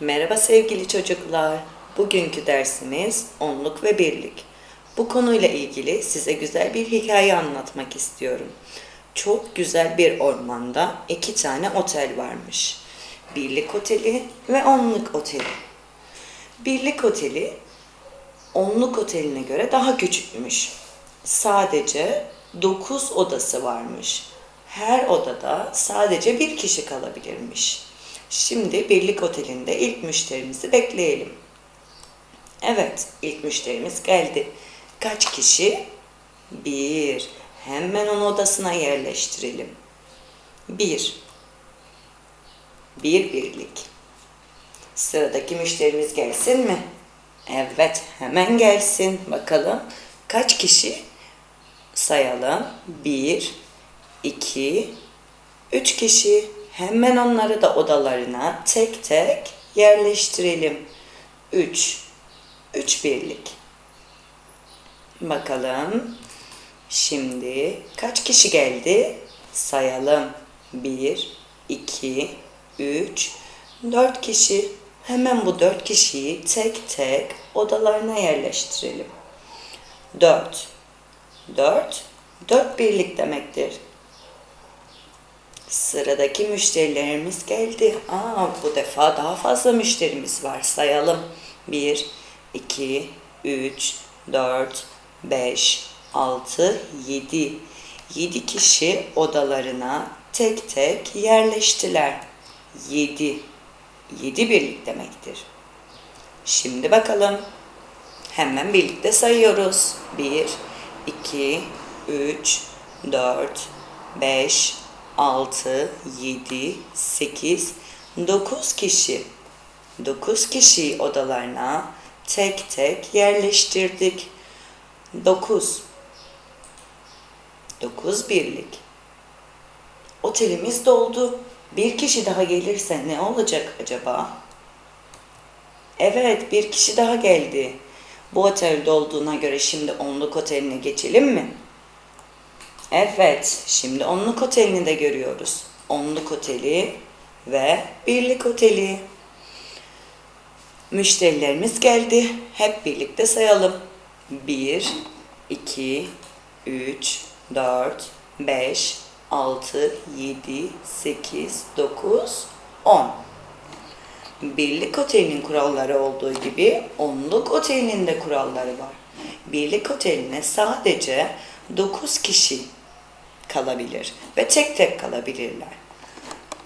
Merhaba sevgili çocuklar. Bugünkü dersimiz onluk ve birlik. Bu konuyla ilgili size güzel bir hikaye anlatmak istiyorum. Çok güzel bir ormanda iki tane otel varmış. Birlik oteli ve onluk oteli. Birlik oteli onluk oteline göre daha küçükmüş. Sadece 9 odası varmış. Her odada sadece bir kişi kalabilirmiş. Şimdi Birlik Oteli'nde ilk müşterimizi bekleyelim. Evet, ilk müşterimiz geldi. Kaç kişi? Bir. Hemen onun odasına yerleştirelim. Bir. Bir birlik. Sıradaki müşterimiz gelsin mi? Evet, hemen gelsin. Bakalım kaç kişi? Sayalım. Bir, iki, üç kişi. Hemen onları da odalarına tek tek yerleştirelim. Üç. Üç birlik. Bakalım. Şimdi kaç kişi geldi? Sayalım. Bir, iki, üç, dört kişi. Hemen bu dört kişiyi tek tek odalarına yerleştirelim. Dört. Dört. Dört birlik demektir. Sıradaki müşterilerimiz geldi. Aa, bu defa daha fazla müşterimiz var. Sayalım. 1, 2, 3, 4, 5, 6, 7. 7 kişi odalarına tek tek yerleştiler. 7. 7 birlik demektir. Şimdi bakalım. Hemen birlikte sayıyoruz. 1, 2, 3, 4, 5, 6, 7, 8, 9 kişi. 9 kişiyi odalarına tek tek yerleştirdik. 9. 9 birlik. Otelimiz doldu. Bir kişi daha gelirse ne olacak acaba? Evet, bir kişi daha geldi. Bu otelde olduğuna göre şimdi onluk oteline geçelim mi? Evet, şimdi onluk otelini de görüyoruz. Onluk oteli ve birlik oteli. Müşterilerimiz geldi. Hep birlikte sayalım. 1, 2, 3, 4, 5, 6, 7, 8, 9, 10. Birlik otelinin kuralları olduğu gibi onluk otelinin de kuralları var. Birlik oteline sadece 9 kişi kalabilir ve tek tek kalabilirler.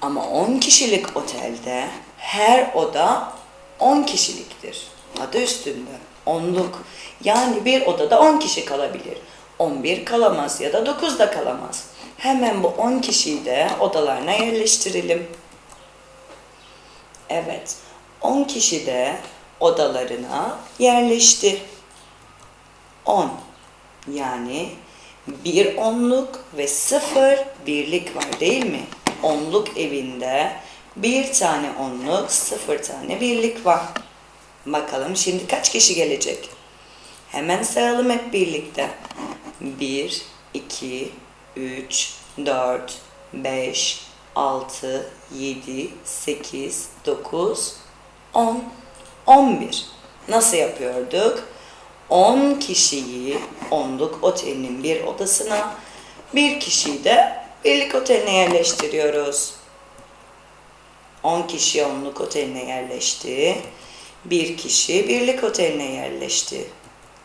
Ama 10 kişilik otelde her oda 10 kişiliktir. Adı üstünde. Onluk. Yani bir odada 10 kişi kalabilir. 11 kalamaz ya da 9 da kalamaz. Hemen bu 10 kişiyi de odalarına yerleştirelim. Evet. 10 kişi de odalarına yerleşti. 10. Yani bir onluk ve sıfır birlik var değil mi? Onluk evinde bir tane onluk, sıfır tane birlik var. Bakalım şimdi kaç kişi gelecek? Hemen sayalım hep birlikte. 1, 2, 3, 4, 5, 6, 7, 8, 9, 10, 11. Nasıl yapıyorduk? 10 kişiyi onluk otelinin bir odasına, bir kişiyi de birlik oteline yerleştiriyoruz. 10 kişi onluk oteline yerleşti. Bir kişi birlik oteline yerleşti.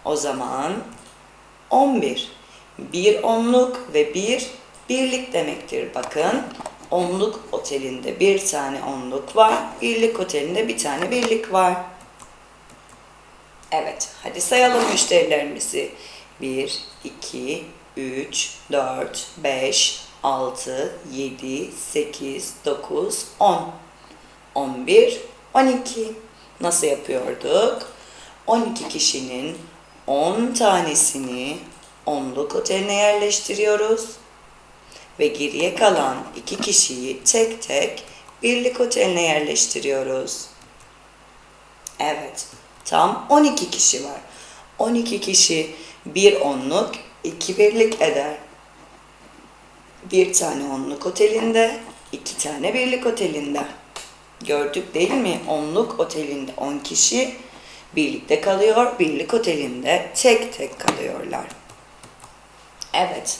O zaman 11. Bir onluk ve bir birlik demektir. Bakın onluk otelinde bir tane onluk var. Birlik otelinde bir tane birlik var. Evet, hadi sayalım müşterilerimizi. 1, 2, 3, 4, 5, 6, 7, 8, 9, 10. 11, 12. Nasıl yapıyorduk? 12 kişinin 10 tanesini onluk oteline yerleştiriyoruz. Ve geriye kalan 2 kişiyi tek tek birlik oteline yerleştiriyoruz. Evet, tam 12 kişi var. 12 kişi bir onluk, iki birlik eder. Bir tane onluk otelinde, iki tane birlik otelinde. Gördük değil mi? Onluk otelinde 10 kişi birlikte kalıyor. Birlik otelinde tek tek kalıyorlar. Evet.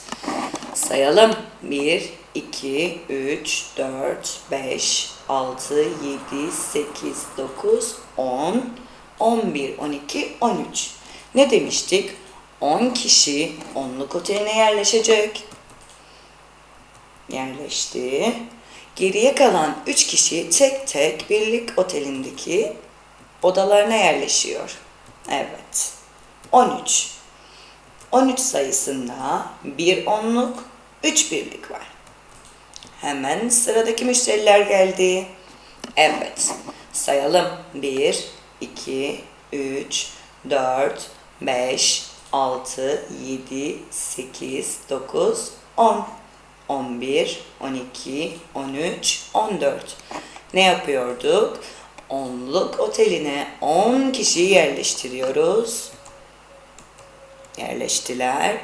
Sayalım. 1, 2, 3, 4, 5, 6, 7, 8, 9, 10, 11, 12, 13. Ne demiştik? 10 kişi onluk oteline yerleşecek. Yerleşti. Geriye kalan 3 kişi tek tek birlik otelindeki odalarına yerleşiyor. Evet. 13. 13 sayısında bir onluk, 3 birlik var. Hemen sıradaki müşteriler geldi. Evet. Sayalım. 1, 2, 3, 4, 5, 6, 7, 8, 9, 10. 11, 12, 13, 14. Ne yapıyorduk? Onluk oteline 10 kişi yerleştiriyoruz. Yerleştiler.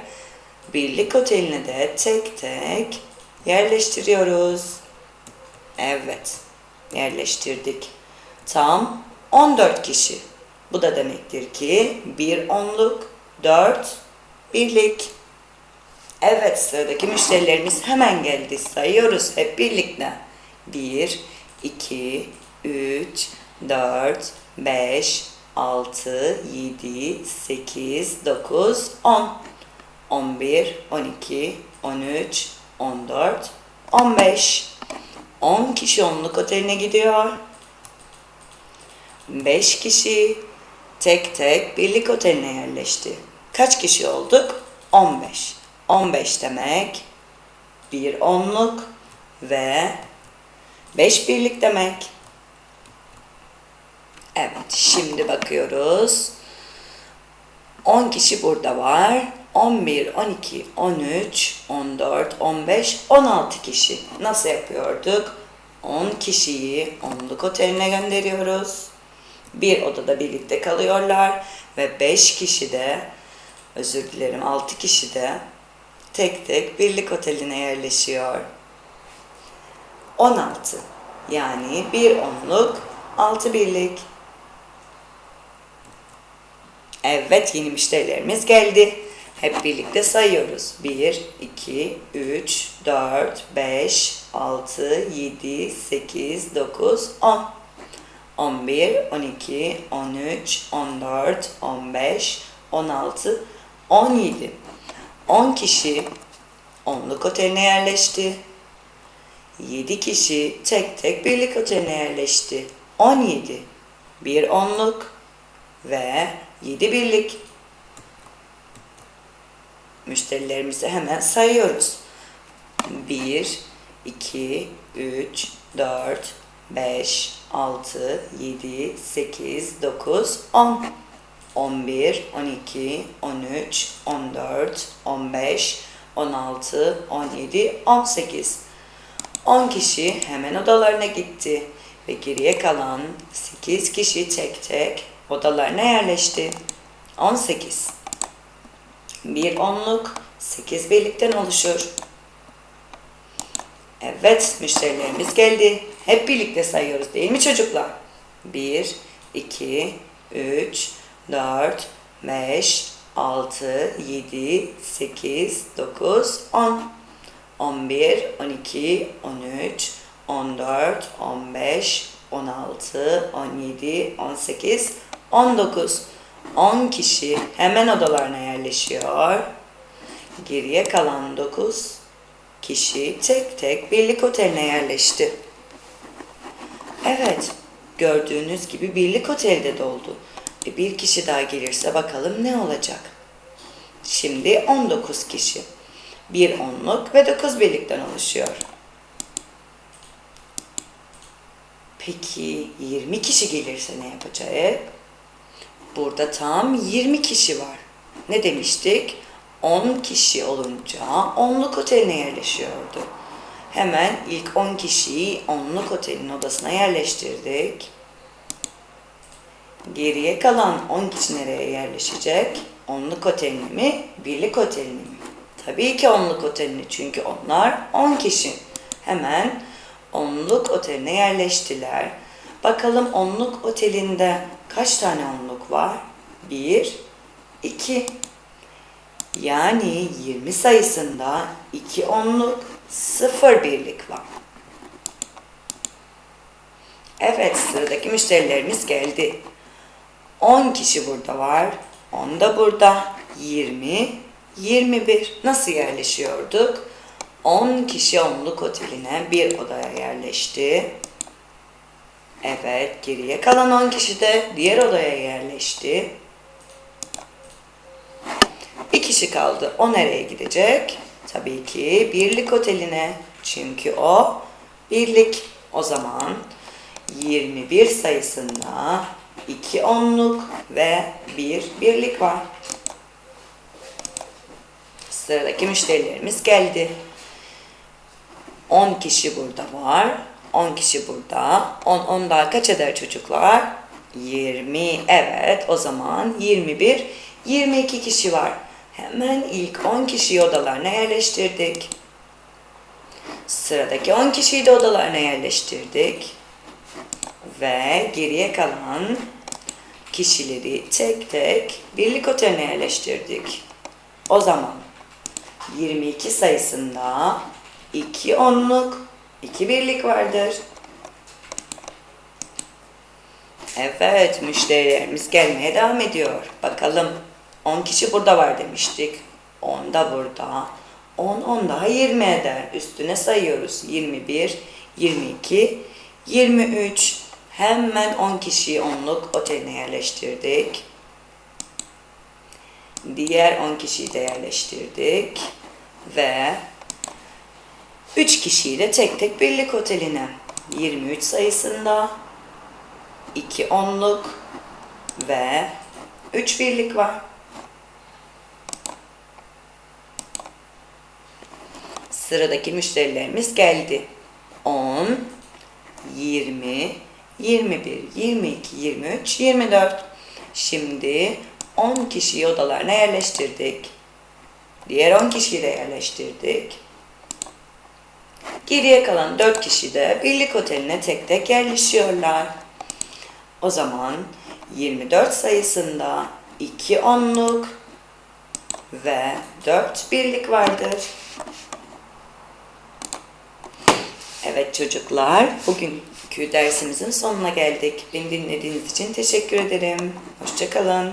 Birlik oteline de tek tek yerleştiriyoruz. Evet, yerleştirdik. Tam 14 kişi. Bu da demektir ki bir onluk, 4 birlik. Evet sıradaki müşterilerimiz hemen geldi. Sayıyoruz hep birlikte. 1, 2, 3, 4, 5, 6, 7, 8, 9, 10. 11, 12, 13, 14, 15. 10 kişi onluk oteline gidiyor. 5 kişi tek tek birlik oteline yerleşti. Kaç kişi olduk? 15. 15 demek bir onluk ve 5 birlik demek. Evet, şimdi bakıyoruz. 10 kişi burada var. 11, 12, 13, 14, 15, 16 kişi. Nasıl yapıyorduk? 10 kişiyi onluk oteline gönderiyoruz. Bir odada birlikte kalıyorlar ve 5 kişi de özür dilerim 6 kişi de tek tek birlik oteline yerleşiyor. 16 yani bir onluk 6 birlik. Evet yeni müşterilerimiz geldi. Hep birlikte sayıyoruz. 1, 2, 3, 4, 5, 6, 7, 8, 9, 10. 11, 12, 13, 14, 15, 16, 17. 10 kişi onluk oteline yerleşti. 7 kişi tek tek birlik oteline yerleşti. 17. Bir onluk ve 7 birlik. Müşterilerimizi hemen sayıyoruz. 1, 2, 3, 4, 5, 6, 7, 8, 9, 10. 11, 12, 13, 14, 15, 16, 17, 18. 10 kişi hemen odalarına gitti ve geriye kalan 8 kişi tek tek odalarına yerleşti. 18. Bir onluk 8 birlikten oluşur. Evet, müşterilerimiz geldi. Hep birlikte sayıyoruz değil mi çocuklar? 1, 2, 3, 4, 5, 6, 7, 8, 9, 10. 11, 12, 13, 14, 15, 16, 17, 18, 19. 10 kişi hemen odalarına yerleşiyor. Geriye kalan 9 kişi tek tek birlik oteline yerleşti. Evet, gördüğünüz gibi birlik otelde doldu. E bir kişi daha gelirse bakalım ne olacak? Şimdi 19 kişi. Bir onluk ve 9 birlikten oluşuyor. Peki 20 kişi gelirse ne yapacak? Burada tam 20 kişi var. Ne demiştik? 10 kişi olunca onluk oteline yerleşiyordu. Hemen ilk 10 kişiyi onluk otelin odasına yerleştirdik. Geriye kalan 10 kişi nereye yerleşecek? Onluk oteline mi, birlik oteline mi? Tabii ki onluk oteline çünkü onlar 10 kişi. Hemen onluk oteline yerleştiler. Bakalım onluk otelinde kaç tane onluk var? 1, 2. Yani 20 sayısında 2 onluk, 0 birlik var. Evet sıradaki müşterilerimiz geldi. 10 kişi burada var. 10 da burada. 20, 21. Nasıl yerleşiyorduk? 10 kişi onluk oteline bir odaya yerleşti. Evet, geriye kalan 10 kişi de diğer odaya yerleşti. Bir kişi kaldı. O nereye gidecek? Tabii ki birlik oteline. Çünkü o birlik. O zaman 21 sayısında 2 onluk ve 1 birlik var. Sıradaki müşterilerimiz geldi. 10 kişi burada var. 10 kişi burada. 10 10 daha kaç eder çocuklar? 20. Evet, o zaman 21 22 kişi var. Hemen ilk 10 kişiyi odalarına yerleştirdik. Sıradaki 10 kişiyi de odalarına yerleştirdik. Ve geriye kalan kişileri tek tek birlik oteline yerleştirdik. O zaman 22 sayısında 2 onluk, 2 birlik vardır. Evet, müşterilerimiz gelmeye devam ediyor. Bakalım 10 kişi burada var demiştik. 10 da burada. 10, 10 daha 20 eder. Üstüne sayıyoruz. 21, 22, 23. Hemen 10 kişiyi onluk oteline yerleştirdik. Diğer 10 kişiyi de yerleştirdik. Ve 3 kişiyi de tek tek birlik oteline. 23 sayısında 2 onluk ve 3 birlik var. Sıradaki müşterilerimiz geldi. 10, 20, 21, 22, 23, 24. Şimdi 10 kişiyi odalarına yerleştirdik. Diğer 10 kişiyi de yerleştirdik. Geriye kalan 4 kişi de birlik oteline tek tek yerleşiyorlar. O zaman 24 sayısında 2 onluk ve 4 birlik vardır. Evet çocuklar, bugünkü dersimizin sonuna geldik. Beni dinlediğiniz için teşekkür ederim. Hoşçakalın.